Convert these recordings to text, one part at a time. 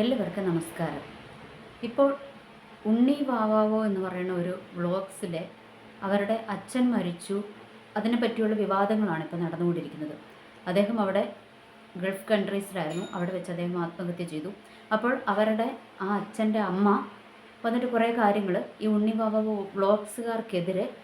എല്ലാവർക്കും നമസ്കാരം. ഇപ്പോൾ ഉണ്ണി വാവാവോ എന്ന് പറയുന്ന ഒരു വ്ളോഗ്സിലെ അവരുടെ അച്ഛൻ മരിച്ചു. അതിനെ പറ്റിയുള്ള വിവാദങ്ങളാണ് ഇപ്പോൾ നടന്നുകൊണ്ടിരിക്കുന്നത്. അദ്ദേഹം അവിടെ ഗൾഫ് കൺട്രീസിലായിരുന്നു അവിടെ വെച്ച് അദ്ദേഹം ആത്മഹത്യ ചെയ്തു. അപ്പോൾ അവരുടെ ആ അച്ഛന്റെ അമ്മ വന്നിട്ട് കുറേ കാര്യങ്ങൾ ഈ ഉണ്ണി ബാബ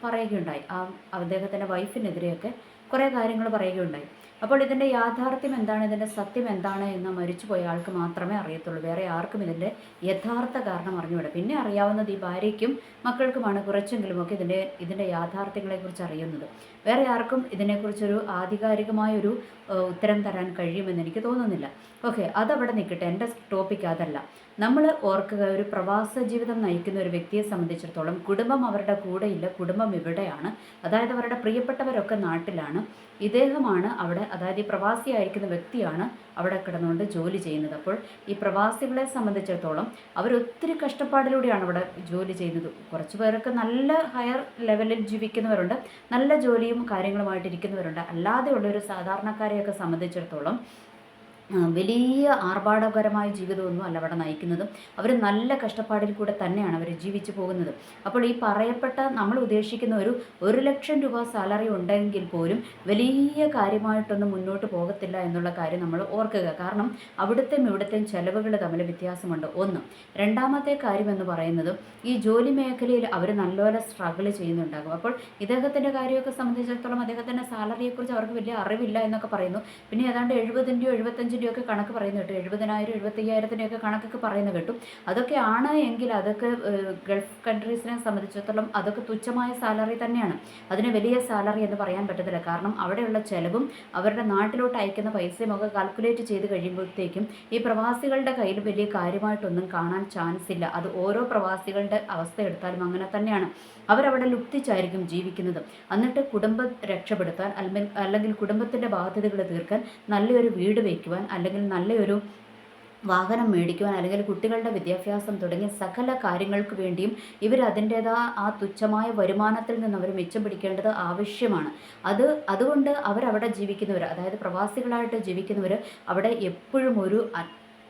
പറയുകയുണ്ടായി. ആ അദ്ദേഹത്തിന്റെ വൈഫിനെതിരെയൊക്കെ കുറേ കാര്യങ്ങൾ പറയുകയുണ്ടായി. അപ്പോൾ ഇതിന്റെ യാഥാർത്ഥ്യം എന്താണ്? ഇതിന്റെ സത്യം എന്താണ് എന്ന് മരിച്ചുപോയ ആൾക്ക് മാത്രമേ അറിയത്തുള്ളൂ. വേറെ ആർക്കും ഇതിന്റെ യഥാർത്ഥ കാരണം അറിഞ്ഞുകൂടാ. പിന്നെ അറിയാവുന്നത് ഈ ഭാര്യയ്ക്കും മക്കൾക്കുമാണ് കുറച്ചെങ്കിലുമൊക്കെ ഇതിന്റെ ഇതിന്റെ യാഥാർത്ഥ്യങ്ങളെക്കുറിച്ച് അറിയുന്നത്. വേറെ ആർക്കും ഇതിനെക്കുറിച്ചൊരു ആധികാരികമായൊരു ഉത്തരം തരാൻ കഴിയുമെന്ന് എനിക്ക് തോന്നുന്നില്ല. ഓക്കെ അതവിടെ നിൽക്കട്ടെ. എന്റെ ടോപ്പിക് അതല്ല. നമ്മൾ ഓർക്കുക ഒരു പ്രവാസ ജീവിതം നയിക്കുന്ന ഒരു വ്യക്തിയെ സംബന്ധിച്ചിടത്തോളം കുടുംബം അവരുടെ കൂടെയില്ല. കുടുംബം ഇവിടെയാണ്. അതായത് അവരുടെ പ്രിയപ്പെട്ടവരൊക്കെ നാട്ടിലാണ്. ഇദ്ദേഹമാണ് അവിടെ അതായത് ഈ പ്രവാസിയായിരിക്കുന്ന വ്യക്തിയാണ് അവിടെ കിടന്നുകൊണ്ട് ജോലി ചെയ്യുന്നത്. അപ്പോൾ ഈ പ്രവാസികളെ സംബന്ധിച്ചിടത്തോളം അവർ ഒത്തിരി കഷ്ടപ്പാടിലൂടെയാണ് അവിടെ ജോലി ചെയ്യുന്നത്. കുറച്ച് പേരൊക്കെ നല്ല ഹയർ ലെവലിൽ ജീവിക്കുന്നവരുണ്ട് നല്ല ജോലിയും കാര്യങ്ങളുമായിട്ട് ഇരിക്കുന്നവരുണ്ട്. അല്ലാതെയുള്ള ഒരു സാധാരണക്കാരെയൊക്കെ സംബന്ധിച്ചിടത്തോളം വലിയ ആർഭാടകരമായ ജീവിതമൊന്നും അല്ല അവിടെ നയിക്കുന്നതും. അവർ നല്ല കഷ്ടപ്പാടിൽ കൂടെ തന്നെയാണ് അവർ ജീവിച്ചു പോകുന്നത്. അപ്പോൾ ഈ പറയപ്പെട്ട നമ്മൾ ഉദ്ദേശിക്കുന്ന ഒരു ഒരു ലക്ഷം രൂപ സാലറി ഉണ്ടെങ്കിൽ പോലും വലിയ കാര്യമായിട്ടൊന്നും മുന്നോട്ട് പോകത്തില്ല എന്നുള്ള കാര്യം നമ്മൾ ഓർക്കുക. കാരണം അവിടുത്തെയും ഇവിടുത്തെയും ചെലവുകൾ തമ്മിൽ വ്യത്യാസമുണ്ട്. ഒന്ന് രണ്ടാമത്തെ കാര്യം എന്ന് പറയുന്നത് ഈ ജോലി മേഖലയിൽ അവർ നല്ലപോലെ സ്ട്രഗിൾ ചെയ്യുന്നുണ്ടാകും. അപ്പോൾ ഇദ്ദേഹത്തിന്റെ കാര്യമൊക്കെ സംബന്ധിച്ചിടത്തോളം അദ്ദേഹത്തിന്റെ സാലറിയെക്കുറിച്ച് അവർക്ക് വലിയ അറിവില്ല എന്നൊക്കെ പറയുന്നു. പിന്നെ ഏതാണ്ട് എഴുപതിന്റെയോ എഴുപത്തഞ്ചിന്റെയോ ഒക്കെ കണക്ക് പറയുന്ന കേട്ടു എഴുപതിനായിരം എഴുപത്തയ്യായിരത്തിന്റെയൊക്കെ കണക്കൊക്കെ പറയുന്നത് കേട്ടു. അതൊക്കെ ആണ് എങ്കിൽ അതൊക്കെ ഗൾഫ് കൺട്രീസിനെ സംബന്ധിച്ചിടത്തോളം അതൊക്കെ തുച്ഛമായ സാലറി തന്നെയാണ്. അതിന് വലിയ സാലറി എന്ന് പറയാൻ പറ്റത്തില്ല. കാരണം അവിടെയുള്ള ചിലവും അവരുടെ നാട്ടിലോട്ട് അയക്കുന്ന പൈസയും ഒക്കെ കാൽക്കുലേറ്റ് ചെയ്ത് കഴിയുമ്പോഴത്തേക്കും ഈ പ്രവാസികളുടെ കയ്യിൽ വലിയ കാര്യമായിട്ടൊന്നും കാണാൻ ചാൻസ് ഇല്ല. അത് ഓരോ പ്രവാസികളുടെ അവസ്ഥ എടുത്താലും അങ്ങനെ തന്നെയാണ്. അവരവിടെ ലുപ്തിച്ചായിരിക്കും ജീവിക്കുന്നത്. എന്നിട്ട് കുടുംബം രക്ഷപ്പെടുത്താൻ അല്ലെങ്കിൽ അല്ലെങ്കിൽ കുടുംബത്തിന്റെ ബാധ്യതകൾ തീർക്കാൻ നല്ലൊരു വീട് വയ്ക്കുവാൻ അല്ലെങ്കിൽ നല്ലൊരു വാഹനം മേടിക്കുവാൻ അല്ലെങ്കിൽ കുട്ടികളുടെ വിദ്യാഭ്യാസം തുടങ്ങിയ സകല കാര്യങ്ങൾക്ക് വേണ്ടിയും ഇവർ അതിന്റേതാ ആ തുച്ഛമായ വരുമാനത്തിൽ നിന്ന് അവർ മിച്ചം പിടിക്കേണ്ടത് ആവശ്യമാണ്. അത് അതുകൊണ്ട് അവരവിടെ ജീവിക്കുന്നവർ അതായത് പ്രവാസികളായിട്ട് ജീവിക്കുന്നവർ അവിടെ എപ്പോഴും ഒരു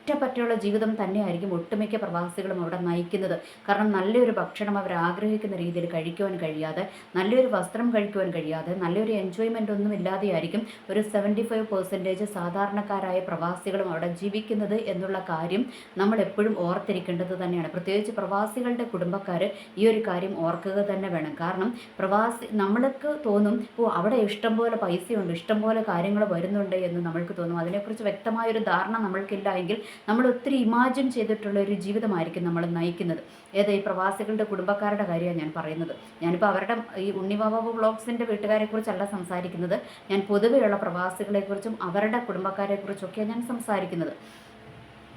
ഒറ്റപ്പറ്റുള്ള ജീവിതം തന്നെയായിരിക്കും ഒട്ടുമിക്ക പ്രവാസികളും അവിടെ നയിക്കുന്നത്. കാരണം നല്ലൊരു ഭക്ഷണം അവർ ആഗ്രഹിക്കുന്ന രീതിയിൽ കഴിക്കുവാൻ കഴിയാതെ നല്ലൊരു വസ്ത്രം കഴിക്കുവാൻ കഴിയാതെ നല്ലൊരു എൻജോയ്മെന്റ് ഒന്നും ഇല്ലാതെയായിരിക്കും ഒരു സെവന്റി ഫൈവ് പെർസെന്റേജ് സാധാരണക്കാരായ പ്രവാസികളും അവിടെ ജീവിക്കുന്നത് എന്നുള്ള കാര്യം നമ്മൾ എപ്പോഴും ഓർത്തിരിക്കേണ്ടത് തന്നെയാണ്. പ്രത്യേകിച്ച് പ്രവാസികളുടെ കുടുംബക്കാർ ഈ ഒരു കാര്യം ഓർക്കുക തന്നെ വേണം. കാരണം പ്രവാസി നമ്മൾക്ക് തോന്നും ഓ അവിടെ ഇഷ്ടംപോലെ പൈസയുണ്ട് ഇഷ്ടംപോലെ കാര്യങ്ങൾ വരുന്നുണ്ട് എന്ന് നമ്മൾക്ക് തോന്നും. അതിനെക്കുറിച്ച് വ്യക്തമായൊരു ധാരണ നമ്മൾക്കില്ല എങ്കിൽ നമ്മൾ ഒത്തിരി ഇമാജിൻ ചെയ്തിട്ടുള്ള ഒരു ജീവിതമായിരിക്കും നമ്മൾ നയിക്കുന്നത്. ഏത് ഈ പ്രവാസികളുടെ കുടുംബക്കാരുടെ കാര്യമാണ് ഞാൻ പറയുന്നത്. ഞാനിപ്പോൾ അവരുടെ ഈ ഉണ്ണിബാബു വ്ളോഗ്സിന്റെ വീട്ടുകാരെക്കുറിച്ചല്ല സംസാരിക്കുന്നത്. ഞാൻ പൊതുവെയുള്ള പ്രവാസികളെക്കുറിച്ചും അവരുടെ കുടുംബക്കാരെക്കുറിച്ചൊക്കെയാണ് ഞാൻ സംസാരിക്കുന്നത്.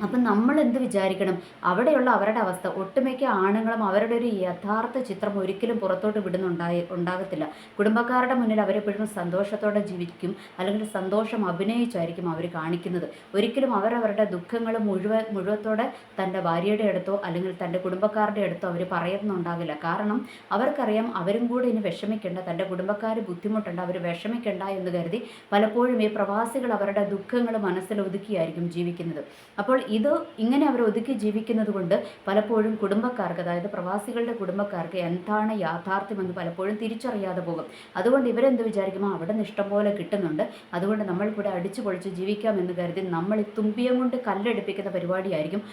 അപ്പം നമ്മൾ എന്ത് വിചാരിക്കണം? അവിടെയുള്ള അവരുടെ അവസ്ഥ ഒട്ടുമിക്ക ആണുങ്ങളും അവരുടെ ഒരു യഥാർത്ഥ ചിത്രം ഒരിക്കലും പുറത്തോട്ട് വിടുന്നുണ്ടായി ഉണ്ടാകത്തില്ല. കുടുംബക്കാരുടെ മുന്നിൽ അവരെപ്പോഴും സന്തോഷത്തോടെ ജീവിക്കും അല്ലെങ്കിൽ സന്തോഷം അഭിനയിച്ചായിരിക്കും അവർ കാണിക്കുന്നത്. ഒരിക്കലും അവരവരുടെ ദുഃഖങ്ങൾ മുഴുവൻ മുഴുവത്തോടെ തന്റെ ഭാര്യയുടെ അടുത്തോ അല്ലെങ്കിൽ തന്റെ കുടുംബക്കാരുടെ അടുത്തോ അവർ പറയുന്നുണ്ടാകില്ല. കാരണം അവർക്കറിയാം അവരും കൂടെ ഇനി വിഷമിക്കേണ്ട തന്റെ കുടുംബക്കാർ ബുദ്ധിമുട്ടുണ്ട് അവർ വിഷമിക്കേണ്ട എന്ന് കരുതി പലപ്പോഴും ഈ പ്രവാസികൾ അവരുടെ ദുഃഖങ്ങൾ മനസ്സിൽ ഒതുക്കിയായിരിക്കും ജീവിക്കുന്നത്. അപ്പോൾ ഇത് ഇങ്ങനെ അവർ ഒതുക്കി ജീവിക്കുന്നത് കൊണ്ട് പലപ്പോഴും കുടുംബക്കാർക്ക് അതായത് പ്രവാസികളുടെ കുടുംബക്കാർക്ക് എന്താണ് യാഥാർത്ഥ്യമെന്ന് പലപ്പോഴും തിരിച്ചറിയാതെ പോകും. അതുകൊണ്ട് ഇവരെന്ത് വിചാരിക്കുമോ അവിടെ നിന്ന് ഇഷ്ടം പോലെ കിട്ടുന്നുണ്ട്. അതുകൊണ്ട് നമ്മൾ കൂടെ അടിച്ചു പൊളിച്ച് ജീവിക്കാമെന്ന് കരുതി നമ്മൾ തുമ്പിയം കൊണ്ട് കല്ലെടുപ്പിക്കുന്ന പരിപാടിയായിരിക്കും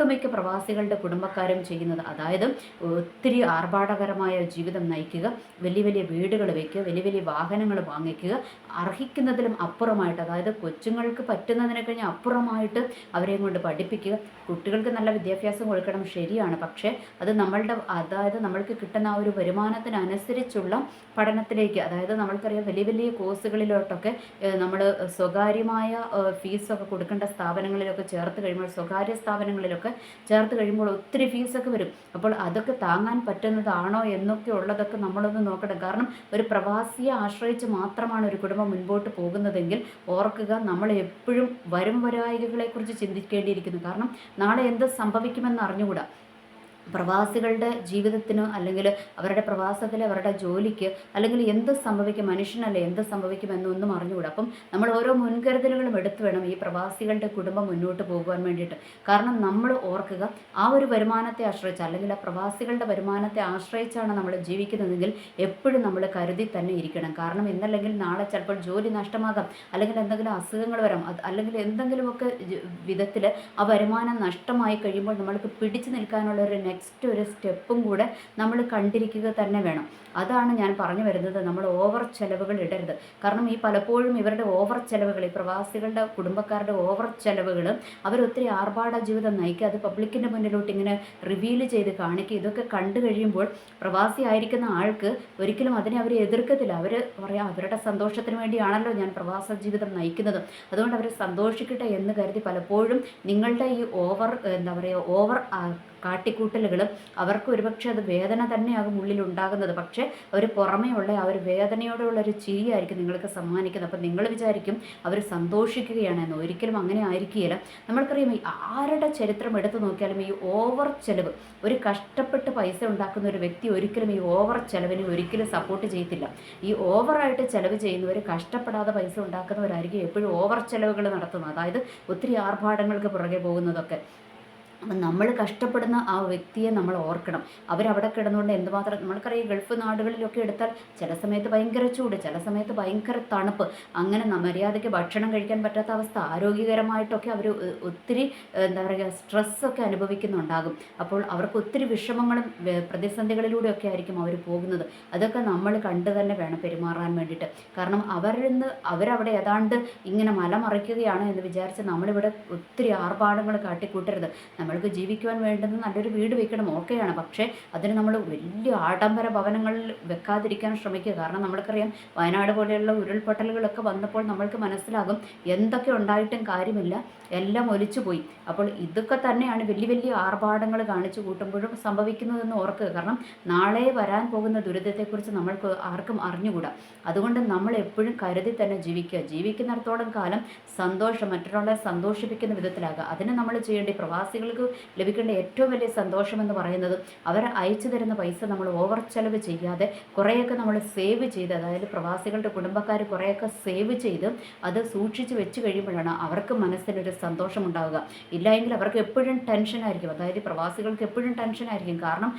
ഒട്ടുമിക്ക പ്രവാസികളുടെ കുടുംബക്കാരും ചെയ്യുന്നത്. അതായത് ഒത്തിരി ആർഭാടകരമായ ജീവിതം നയിക്കുക വലിയ വലിയ വീടുകൾ വയ്ക്കുക വലിയ വലിയ വാഹനങ്ങൾ വാങ്ങിക്കുക അർഹിക്കുന്നതിലും അപ്പുറമായിട്ട് അതായത് കൊച്ചുങ്ങൾക്ക് പറ്റുന്നതിനെ കഴിഞ്ഞ് അപ്പുറമായിട്ട് അവരെ കൊണ്ട് പഠിപ്പിക്കുക. കുട്ടികൾക്ക് നല്ല വിദ്യാഭ്യാസം കൊടുക്കണം ശരിയാണ്. പക്ഷേ അത് നമ്മളുടെ അതായത് നമ്മൾക്ക് കിട്ടുന്ന ആ ഒരു വരുമാനത്തിനനുസരിച്ചുള്ള പഠനത്തിലേക്ക് അതായത് നമ്മൾക്കറിയാം വലിയ വലിയ കോഴ്സുകളിലോട്ടൊക്കെ നമ്മൾ സ്വകാര്യമായ ഫീസൊക്കെ കൊടുക്കേണ്ട സ്ഥാപനങ്ങളിലൊക്കെ ചേർത്ത് കഴിയുമ്പോൾ സ്വകാര്യ സ്ഥാപനങ്ങളിലൊക്കെ ചേർത്ത് കഴിയുമ്പോൾ ഒത്തിരി ഫീസൊക്കെ വരും. അപ്പോൾ അതൊക്കെ താങ്ങാൻ പറ്റുന്നതാണോ എന്നൊക്കെ ഉള്ളതൊക്കെ നമ്മളൊന്ന് നോക്കണം കാരണം ഒരു പ്രവാസിയെ ആശ്രയിച്ച് മാത്രമാണ് ഒരു കുടുംബം മുൻപോട്ട് പോകുന്നതെങ്കിൽ ഓർക്കുക നമ്മൾ എപ്പോഴും വരും വരായികളെക്കുറിച്ച് ചിന്തിക്കേണ്ടിയിരിക്കുന്നു. കാരണം നാളെ എന്ത് സംഭവിക്കുമെന്ന് അറിഞ്ഞുകൂടാ. പ്രവാസികളുടെ ജീവിതത്തിനോ അല്ലെങ്കിൽ അവരുടെ പ്രവാസത്തിൽ അവരുടെ ജോലിക്ക് അല്ലെങ്കിൽ എന്ത് സംഭവിക്കും മനുഷ്യനല്ലേ എന്ത് സംഭവിക്കും എന്നൊന്നും അറിഞ്ഞുകൂടാ. അപ്പം നമ്മൾ ഓരോ മുൻകരുതലുകളും എടുത്തു വേണം ഈ പ്രവാസികളുടെ കുടുംബം മുന്നോട്ട് പോകുവാൻ വേണ്ടിയിട്ട്. കാരണം നമ്മൾ ഓർക്കുക ആ ഒരു വരുമാനത്തെ ആശ്രയിച്ച് അല്ലെങ്കിൽ ആ പ്രവാസികളുടെ വരുമാനത്തെ ആശ്രയിച്ചാണ് നമ്മൾ ജീവിക്കുന്നതെങ്കിൽ എപ്പോഴും നമ്മൾ കരുതി തന്നെ ഇരിക്കണം. കാരണം എന്നല്ലെങ്കിൽ നാളെ ചിലപ്പോൾ ജോലി നഷ്ടമാകാം അല്ലെങ്കിൽ എന്തെങ്കിലും അസുഖങ്ങൾ വരാം അല്ലെങ്കിൽ എന്തെങ്കിലുമൊക്കെ വിധത്തിൽ ആ വരുമാനം നഷ്ടമായി കഴിയുമ്പോൾ നമ്മൾക്ക് പിടിച്ചു നിൽക്കാനുള്ള ഒരു നെക്സ്റ്റ് ഒരു സ്റ്റെപ്പും കൂടെ നമ്മൾ കണ്ടിരിക്കുക തന്നെ വേണം. അതാണ് ഞാൻ പറഞ്ഞു വരുന്നത്. നമ്മൾ ഓവർ ചെലവുകൾ ഇടരുത്. കാരണം ഈ പലപ്പോഴും ഇവരുടെ ഓവർ ചെലവുകൾ ഈ പ്രവാസികളുടെ കുടുംബക്കാരുടെ ഓവർ ചെലവുകൾ അവരൊത്തിരി ആർഭാട ജീവിതം നയിക്കുക അത് പബ്ലിക്കിന്റെ മുന്നിലോട്ട് ഇങ്ങനെ റിവീൽ ചെയ്ത് കാണിക്കുക ഇതൊക്കെ കണ്ടു കഴിയുമ്പോൾ പ്രവാസി ആയിരിക്കുന്ന ആൾക്ക് ഒരിക്കലും അതിനെ അവർ എതിർക്കത്തില്ല. അവർ പറയാം അവരുടെ സന്തോഷത്തിന് വേണ്ടിയാണല്ലോ ഞാൻ പ്രവാസ ജീവിതം നയിക്കുന്നത്. അതുകൊണ്ട് അവർ സന്തോഷിക്കട്ടെ എന്ന് കരുതി പലപ്പോഴും നിങ്ങളുടെ ഈ ഓവർ എന്താ പറയുക ഓവർ കാട്ടിക്കൂട്ടലുകൾ അവർക്ക് ഒരുപക്ഷെ അത് വേദന തന്നെയാകും ഉള്ളിൽ ഉണ്ടാകുന്നത് പക്ഷേ അവർ പുറമേ ഉള്ള ആ ഒരു വേദനയോടുള്ള ഒരു ചിരിയായിരിക്കും നിങ്ങൾക്ക് സമ്മാനിക്കുന്നത്. അപ്പം നിങ്ങൾ വിചാരിക്കും അവർ സന്തോഷിക്കുകയാണെന്ന് ഒരിക്കലും അങ്ങനെ ആയിരിക്കുകയില്ല. നമ്മൾക്കറിയാം ഈ ആരുടെ ചരിത്രം എടുത്തു നോക്കിയാലും ഈ ഓവർ ചെലവ് ഒരു കഷ്ടപ്പെട്ട് പൈസ ഉണ്ടാക്കുന്ന ഒരു വ്യക്തി ഒരിക്കലും ഈ ഓവർ ചെലവിനെ ഒരിക്കലും സപ്പോർട്ട് ചെയ്യത്തില്ല. ഈ ഓവറായിട്ട് ചെലവ് ചെയ്യുന്നവർ കഷ്ടപ്പെടാതെ പൈസ ഉണ്ടാക്കുന്നവരായിരിക്കും എപ്പോഴും ഓവർ ചെലവുകൾ നടത്തുന്നത്. അതായത് ഒത്തിരി ആർഭാടങ്ങൾക്ക് പുറകെ പോകുന്നതൊക്കെ. അപ്പം നമ്മൾ കഷ്ടപ്പെടുന്ന ആ വ്യക്തിയെ നമ്മൾ ഓർക്കണം. അവരവിടെ കിടന്നുകൊണ്ട് എന്തുമാത്രം നമ്മൾക്കറിയാം ഗൾഫ് നാടുകളിലൊക്കെ എടുത്താൽ ചില സമയത്ത് ഭയങ്കര ചൂട് ചില സമയത്ത് ഭയങ്കര തണുപ്പ്. അങ്ങനെ മര്യാദയ്ക്ക് ഭക്ഷണം കഴിക്കാൻ പറ്റാത്ത അവസ്ഥ ആരോഗ്യകരമായിട്ടൊക്കെ അവർ ഒത്തിരി എന്താ പറയുക സ്ട്രെസ്സൊക്കെ അനുഭവിക്കുന്നുണ്ടാകും. അപ്പോൾ അവർക്ക് ഒത്തിരി വിഷമങ്ങളും പ്രതിസന്ധികളിലൂടെയൊക്കെ ആയിരിക്കും അവർ പോകുന്നത്. അതൊക്കെ നമ്മൾ കണ്ടു തന്നെ വേണം പെരുമാറാൻ വേണ്ടിയിട്ട്. കാരണം അവരിൽ നിന്ന് അവരവിടെ ഏതാണ്ട് ഇങ്ങനെ മലമറിക്കുകയാണ് എന്ന് വിചാരിച്ച് നമ്മളിവിടെ ഒത്തിരി ആർഭാടങ്ങൾ കാട്ടിക്കൂട്ടരുത്. നമ്മൾക്ക് ജീവിക്കുവാൻ വേണ്ടുന്ന നല്ലൊരു വീട് വെക്കണം ഓക്കെയാണ്. പക്ഷേ അതിന് നമ്മൾ വലിയ ആഡംബര ഭവനങ്ങളിൽ വെക്കാതിരിക്കാൻ ശ്രമിക്കുക. കാരണം നമ്മൾക്കറിയാം വയനാട് പോലെയുള്ള ഉരുൾപൊട്ടലുകളൊക്കെ വന്നപ്പോൾ നമ്മൾക്ക് മനസ്സിലാകും എന്തൊക്കെ ഉണ്ടായിട്ടും കാര്യമില്ല. എല്ലാം ഒലിച്ചു പോയി. അപ്പോൾ ഇതൊക്കെ തന്നെയാണ് വലിയ വലിയ ആർഭാടങ്ങൾ കാണിച്ചു കൂട്ടുമ്പോഴും സംഭവിക്കുന്നതെന്ന് ഓർക്കുക. കാരണം നാളെ വരാൻ പോകുന്ന ദുരിതത്തെക്കുറിച്ച് നമ്മൾക്ക് ആർക്കും അറിഞ്ഞുകൂടാ. അതുകൊണ്ട് നമ്മൾ എപ്പോഴും കരുതി തന്നെ ജീവിക്കുക. ജീവിക്കുന്നിടത്തോളം കാലം സന്തോഷം മറ്റൊരാളെ സന്തോഷിപ്പിക്കുന്ന വിധത്തിലാകുക. അതിന് നമ്മൾ ചെയ്യേണ്ടി പ്രവാസികൾക്ക് നമുക്ക് ലഭിക്കേണ്ട ഏറ്റവും വലിയ സന്തോഷം എന്ന് പറയുന്നത് അവർ അയച്ചു തരുന്ന പൈസ നമ്മൾ ഓവർ ചെലവ് ചെയ്യാതെ കുറേയൊക്കെ നമ്മൾ സേവ് ചെയ്ത് അതായത് പ്രവാസികളുടെ കുടുംബക്കാർ കുറേയൊക്കെ സേവ് ചെയ്ത് അത് സൂക്ഷിച്ച് വെച്ച് കഴിയുമ്പോഴാണ് അവർക്ക് മനസ്സിനൊരു സന്തോഷം ഉണ്ടാവുക ഇല്ലായെങ്കിൽ അവർക്ക് എപ്പോഴും ടെൻഷനായിരിക്കും അതായത് പ്രവാസികൾക്ക് എപ്പോഴും ടെൻഷനായിരിക്കും കാരണം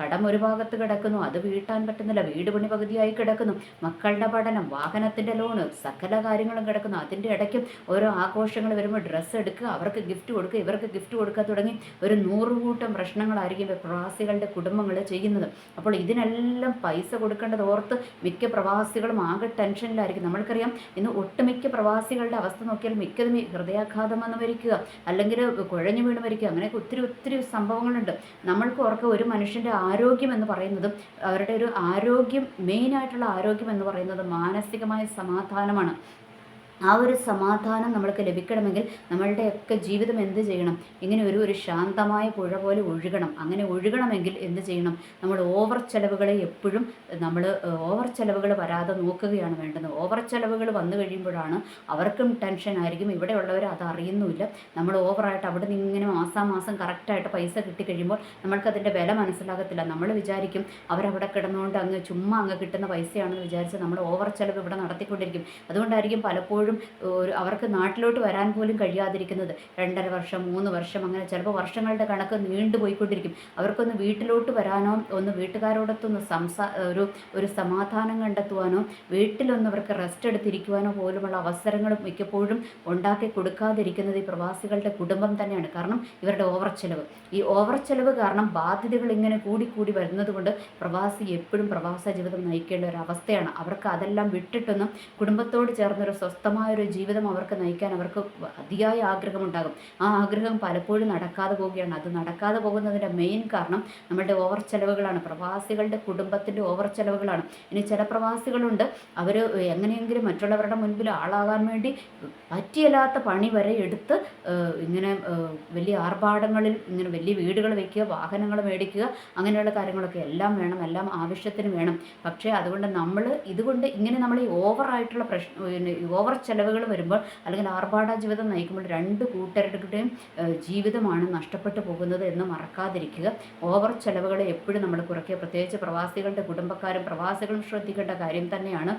കടം ഒരു ഭാഗത്ത് കിടക്കുന്നു അത് വീട്ടാൻ പറ്റുന്നില്ല വീട് പണി പകുതിയായി കിടക്കുന്നു മക്കളുടെ പഠനം വാഹനത്തിന്റെ ലോണ് സകല കാര്യങ്ങളും കിടക്കുന്നു. അതിന്റെ ഇടയ്ക്കും ഓരോ ആഘോഷങ്ങൾ വരുമ്പോൾ ഡ്രസ്സ് എടുക്കുക അവർക്ക് ഗിഫ്റ്റ് കൊടുക്കുക ഇവർക്ക് ഗിഫ്റ്റ് കൊടുക്കുക തുടങ്ങി. തുടങ്ങി ഒരു നൂറുകൂട്ടം പ്രശ്നങ്ങളായിരിക്കും പ്രവാസികളുടെ കുടുംബങ്ങൾ ചെയ്യുന്നത്. അപ്പോൾ ഇതിനെല്ലാം പൈസ കൊടുക്കേണ്ടത് ഓർത്ത് മിക്ക പ്രവാസികളും ആകെ ടെൻഷനിലായിരിക്കും. നമ്മൾക്കറിയാം ഇന്ന് ഒട്ടുമിക്ക പ്രവാസികളുടെ അവസ്ഥ നോക്കിയാൽ മിക്കതും ഹൃദയാഘാതം വന്ന് മരിക്കുക അല്ലെങ്കിൽ കുഴഞ്ഞു വീണ് മരിക്കുക അങ്ങനെയൊക്കെ ഒത്തിരി ഒത്തിരി സംഭവങ്ങളുണ്ട്. നമ്മൾക്ക് ഓർക്കുക ഒരു മനുഷ്യന്റെ ആരോഗ്യം എന്ന് പറയുന്നതും അവരുടെ ഒരു ആരോഗ്യം മെയിനായിട്ടുള്ള ആരോഗ്യം എന്ന് പറയുന്നത് മാനസികമായ സമാധാനമാണ്. ആ ഒരു സമാധാനം നമ്മൾക്ക് ലഭിക്കണമെങ്കിൽ നമ്മളുടെയൊക്കെ ജീവിതം എന്ത് ചെയ്യണം? ഇങ്ങനെ ഒരു ഒരു ശാന്തമായ പുഴ പോലെ ഒഴുകണം. അങ്ങനെ ഒഴുകണമെങ്കിൽ എന്ത് ചെയ്യണം? നമ്മൾ ഓവർ ചെലവുകളെ എപ്പോഴും നമ്മൾ ഓവർ ചെലവുകൾ വരാതെ നോക്കുകയാണ് വേണ്ടത്. ഓവർ ചെലവുകൾ വന്നു കഴിയുമ്പോഴാണ് അവർക്കും ടെൻഷൻ ആയിരിക്കും. ഇവിടെയുള്ളവർ അത് അറിയുന്നുമില്ല. നമ്മൾ ഓവറായിട്ട് അവിടെ നിന്ന് ഇങ്ങനെ മാസാമാസം കറക്റ്റായിട്ട് പൈസ കിട്ടിക്കഴിയുമ്പോൾ നമ്മൾക്കതിന്റെ വില മനസ്സിലാകത്തില്ല. നമ്മൾ വിചാരിക്കും അവരവിടെ കിടന്നുകൊണ്ട് അങ്ങ് ചുമ്മാ അങ്ങ് കിട്ടുന്ന പൈസയാണെന്ന് വിചാരിച്ച് നമ്മൾ ഓവർ ചെലവ് ഇവിടെ നടത്തിക്കൊണ്ടിരിക്കും. അതുകൊണ്ടായിരിക്കും പലപ്പോഴും പലപ്പോഴും ഒരു അവർക്ക് നാട്ടിലോട്ട് വരാൻ പോലും കഴിയാതിരിക്കുന്നത്. രണ്ടര വർഷം മൂന്ന് വർഷം അങ്ങനെ ചിലപ്പോൾ വർഷങ്ങളുടെ കണക്ക് നീണ്ടു പോയിക്കൊണ്ടിരിക്കും. അവർക്കൊന്ന് വീട്ടിലോട്ട് വരാനോ ഒന്ന് വീട്ടുകാരോടൊത്തൊന്ന് സംസാ ഒരു ഒരു സമാധാനം കണ്ടെത്തുവാനോ വീട്ടിലൊന്ന് അവർക്ക് റെസ്റ്റ് എടുത്തിരിക്കുവാനോ പോലുമുള്ള അവസരങ്ങളും മിക്കപ്പോഴും ഉണ്ടാക്കി കൊടുക്കാതിരിക്കുന്നത് ഈ പ്രവാസികളുടെ കുടുംബം തന്നെയാണ്. കാരണം ഇവരുടെ ഓവർ ചെലവ് ഈ ഓവർ ചെലവ് കാരണം ബാധ്യതകൾ ഇങ്ങനെ കൂടിക്കൂടി വരുന്നത് കൊണ്ട് പ്രവാസി എപ്പോഴും പ്രവാസ ജീവിതം നയിക്കേണ്ട ഒരു അവസ്ഥയാണ്. അവർക്ക് അതെല്ലാം വിട്ടിട്ടൊന്നും കുടുംബത്തോട് ചേർന്നൊരു സ്വസ്ഥം ഒരു ജീവിതം അവർക്ക് നയിക്കാൻ അവർക്ക് അതിയായ ആഗ്രഹമുണ്ടാകും. ആ ആഗ്രഹം പലപ്പോഴും നടക്കാതെ പോവുകയാണ്. അത് നടക്കാതെ പോകുന്നതിന്റെ മെയിൻ കാരണം നമ്മളുടെ ഓവർ ചെലവുകളാണ്. പ്രവാസികളുടെ കുടുംബത്തിന്റെ ഓവർ ചെലവുകളാണ്. ഇനി ചില പ്രവാസികളുണ്ട്. അവർ എങ്ങനെയെങ്കിലും മറ്റുള്ളവരുടെ മുൻപിൽ ആളാകാൻ വേണ്ടി പറ്റിയല്ലാത്ത പണി വരെ എടുത്ത് ഇങ്ങനെ വലിയ ആർഭാടങ്ങളിൽ ഇങ്ങനെ വലിയ വീടുകൾ വയ്ക്കുക വാഹനങ്ങൾ മേടിക്കുക അങ്ങനെയുള്ള കാര്യങ്ങളൊക്കെ എല്ലാം വേണം. എല്ലാം ആവശ്യത്തിന് വേണം. പക്ഷേ അതുകൊണ്ട് നമ്മൾ ഇതുകൊണ്ട് ഇങ്ങനെ നമ്മൾ ഓവറായിട്ടുള്ള പ്രശ്നം ഓവർ ചെലവുകൾ വരുമ്പോൾ അല്ലെങ്കിൽ ആർഭാട ജീവിതം നയിക്കുമ്പോൾ രണ്ട് കൂട്ടരുടെയും ജീവിതമാണ് നഷ്ടപ്പെട്ടു പോകുന്നത് എന്ന് മറക്കാതിരിക്കുക. ഓവർ ചെലവുകൾ എപ്പോഴും നമ്മൾ കുറയ്ക്കുക. പ്രത്യേകിച്ച് പ്രവാസികളുടെ കുടുംബക്കാരും പ്രവാസികളും ശ്രദ്ധിക്കേണ്ട കാര്യം തന്നെയാണ്.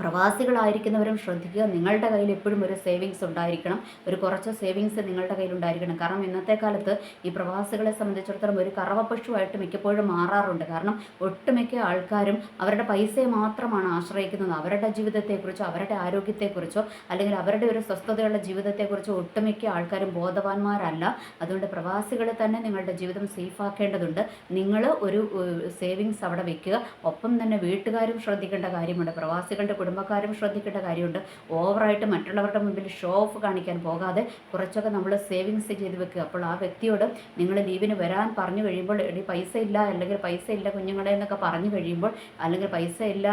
പ്രവാസികളായിരിക്കുന്നവരും ശ്രദ്ധിക്കുക. നിങ്ങളുടെ കയ്യിൽ എപ്പോഴും ഒരു സേവിങ്സ് ഉണ്ടായിരിക്കണം. ഒരു കുറച്ച് സേവിങ്സ് നിങ്ങളുടെ കയ്യിൽ ഉണ്ടായിരിക്കണം. കാരണം ഇന്നത്തെ കാലത്ത് ഈ പ്രവാസികളെ സംബന്ധിച്ചിടത്തോളം ഒരു കറവപ്പശുവായിട്ട് മിക്കപ്പോഴും മാറാറുണ്ട്. കാരണം ഒട്ടുമിക്ക ആൾക്കാരും അവരുടെ പൈസയെ മാത്രമാണ് ആശ്രയിക്കുന്നത്. അവരുടെ ജീവിതത്തെക്കുറിച്ചോ അവരുടെ ആരോഗ്യത്തെക്കുറിച്ചോ അല്ലെങ്കിൽ അവരുടെ ഒരു സ്വസ്ഥതയുള്ള ജീവിതത്തെക്കുറിച്ചോ ഒട്ടുമിക്ക ആൾക്കാരും ബോധവാന്മാരല്ല. അതുകൊണ്ട് പ്രവാസികൾ തന്നെ നിങ്ങളുടെ ജീവിതം സേഫാക്കേണ്ടതുണ്ട്. നിങ്ങൾ ഒരു സേവിങ്സ് അവിടെ വെക്കുക. ഒപ്പം തന്നെ വീട്ടുകാരും ശ്രദ്ധിക്കേണ്ട കാര്യമുണ്ട്. പ്രവാസികളുടെ കുടുംബക്കാരും ശ്രദ്ധിക്കേണ്ട കാര്യമുണ്ട്. ഓവറായിട്ട് മറ്റുള്ളവരുടെ മുമ്പിൽ ഷോ ഓഫ് കാണിക്കാൻ പോകാതെ കുറച്ചൊക്കെ നമ്മൾ സേവിങ്സ് ചെയ്ത് വെക്കുക. അപ്പോൾ ആ വ്യക്തിയോട് നിങ്ങൾ ലീവിന് വരാൻ പറഞ്ഞു കഴിയുമ്പോൾ എടി പൈസ ഇല്ല അല്ലെങ്കിൽ പൈസ ഇല്ല കുഞ്ഞുങ്ങളെ എന്നൊക്കെ പറഞ്ഞു കഴിയുമ്പോൾ അല്ലെങ്കിൽ പൈസ ഇല്ല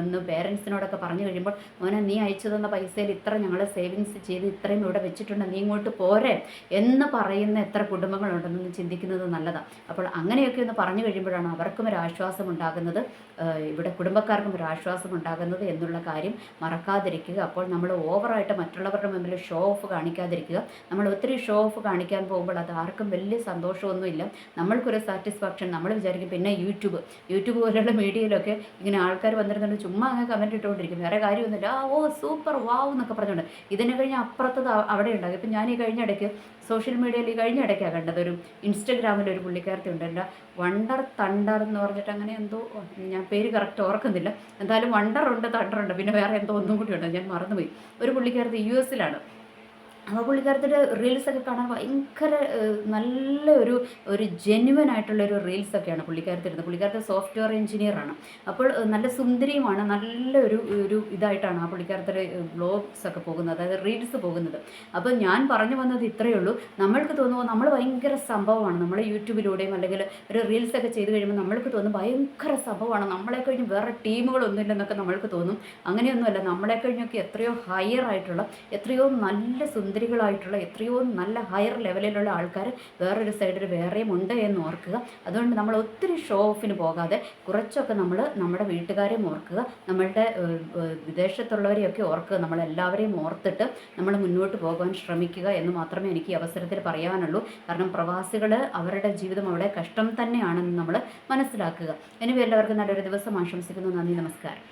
എന്ന് പേരൻസിനോടൊക്കെ പറഞ്ഞു കഴിയുമ്പോൾ മോനെ നീ അയച്ചു തന്ന പൈസയിൽ ഇത്ര ഞങ്ങൾ സേവിങ്സ് ചെയ്ത് ഇത്രയും ഇവിടെ വെച്ചിട്ടുണ്ട് നീ ഇങ്ങോട്ട് പോരെ എന്ന് പറയുന്ന എത്ര കുടുംബങ്ങളുണ്ടെന്ന് ചിന്തിക്കുന്നത് നല്ലതാണ് അപ്പോൾ അങ്ങനെയൊക്കെ ഒന്ന് പറഞ്ഞു കഴിയുമ്പോഴാണ് അവർക്കും ഒരു ആശ്വാസം ഉണ്ടാകുന്നത്. ഇവിടെ കുടുംബക്കാർക്കും ഒരു ആശ്വാസം ഉണ്ടാകുന്നത് എന്ന് എന്നുള്ള കാര്യം മറക്കാതിരിക്കുക. അപ്പോൾ നമ്മൾ ഓവറായിട്ട് മറ്റുള്ളവരുടെ മുമ്പിൽ ഷോ ഓഫ് കാണിക്കാതിരിക്കുക. നമ്മൾ ഒത്തിരി ഷോ ഓഫ് കാണിക്കാൻ പോകുമ്പോൾ അത് ആർക്കും വലിയ സന്തോഷമൊന്നുമില്ല. നമ്മൾക്കൊരു സാറ്റിസ്ഫാക്ഷൻ നമ്മൾ വിചാരിക്കും പിന്നെ യൂട്യൂബ്. യൂട്യൂബ് പോലെയുള്ള മീഡിയയിലൊക്കെ ഇങ്ങനെ ആൾക്കാർ വന്നിരുന്നുണ്ട് ചുമ്മാ അങ്ങ് കമന്റ് ഇട്ടുകൊണ്ടിരിക്കും. വേറെ കാര്യമൊന്നുമില്ല. ആ ഓ സൂപ്പർ വാവ് എന്നൊക്കെ പറഞ്ഞുകൊണ്ട്. ഇതിനെ കഴിഞ്ഞ് അപ്പുറത്തത് അവിടെ ഉണ്ടാകും. ഇപ്പം ഞാൻ ഈ കഴിഞ്ഞ ഇടയ്ക്ക് സോഷ്യൽ മീഡിയയിൽ ഈ കഴിഞ്ഞ ഇടയ്ക്കാണ് കണ്ടത് ഒരു ഇൻസ്റ്റഗ്രാമിൽ ഒരു പുള്ളിക്കാരത്തി ഉണ്ട്. എന്റെ വണ്ടർ തണ്ടർ എന്ന് പറഞ്ഞിട്ട് അങ്ങനെ എന്തോ ഞാൻ പേര് കറക്റ്റ് ഓർക്കുന്നില്ല. എന്തായാലും വണ്ടർ ഉണ്ട് തണ്ടർ ഉണ്ട് പിന്നെ വേറെ എന്തോ ഒന്നും കൂടി ഉണ്ട്. ഞാൻ മറന്നുപോയി. ഒരു പുള്ളിക്കാരത്തി യു എസിലാണ്. അപ്പോൾ പുള്ളിക്കാരത്തിന്റെ റീൽസൊക്കെ കാണാൻ ഭയങ്കര നല്ല ഒരു ഒരു ജെന്യുവൻ ആയിട്ടുള്ള ഒരു റീൽസൊക്കെയാണ് പുള്ളിക്കാരത്തിരുന്നത് പുള്ളിക്കാരത്തെ സോഫ്റ്റ്വെയർ എഞ്ചിനീയറാണ് അപ്പോൾ നല്ല സുന്ദരിയുമാണ് നല്ല ഒരു ഒരു ഇതായിട്ടാണ് ആ പുള്ളിക്കാരത്തിന്റെ ബ്ലോഗ്സ് ഒക്കെ പോകുന്നത് അതായത് റീൽസ് പോകുന്നത്. അപ്പോൾ ഞാൻ പറഞ്ഞു വന്നത് ഇത്രയേ ഉള്ളൂ. നമ്മൾക്ക് തോന്നുമ്പോൾ നമ്മൾ ഭയങ്കര സംഭവമാണ്. നമ്മൾ യൂട്യൂബിലൂടെയും അല്ലെങ്കിൽ ഒരു റീൽസ് ഒക്കെ ചെയ്ത് കഴിയുമ്പോൾ നമ്മൾക്ക് തോന്നും ഭയങ്കര സംഭവമാണ്. നമ്മളെ കഴിഞ്ഞ് വേറെ ടീമുകളൊന്നുമില്ലെന്നൊക്കെ നമ്മൾക്ക് തോന്നും. അങ്ങനെയൊന്നുമല്ല. നമ്മളെ കഴിഞ്ഞൊക്കെ എത്രയോ ഹയർ ആയിട്ടുള്ള എത്രയോ നല്ല സുന്ദരികളായിട്ടുള്ള എത്രയോ നല്ല ഹയർ ലെവലിലുള്ള ആൾക്കാർ വേറൊരു സൈഡിൽ വേറെയും ഉണ്ട് എന്ന് ഓർക്കുക. അതുകൊണ്ട് നമ്മൾ ഒത്തിരി ഷോ ഓഫിന് പോകാതെ കുറച്ചൊക്കെ നമ്മൾ നമ്മുടെ വീട്ടുകാരെയും ഓർക്കുക നമ്മളുടെ വിദേശത്തുള്ളവരെയൊക്കെ ഓർക്കുക നമ്മളെല്ലാവരെയും ഓർത്തിട്ട് നമ്മൾ മുന്നോട്ട് പോകാൻ ശ്രമിക്കുക എന്ന് മാത്രമേ എനിക്ക് ഈ അവസരത്തിൽ പറയാനുള്ളൂ. കാരണം പ്രവാസികൾ അവരുടെ ജീവിതം അവിടെ കഷ്ടം തന്നെയാണെന്ന് നമ്മൾ മനസ്സിലാക്കുക. ഇനി എല്ലാവർക്കും നല്ലൊരു ദിവസം ആശംസിക്കുന്നു. നന്ദി നമസ്കാരം.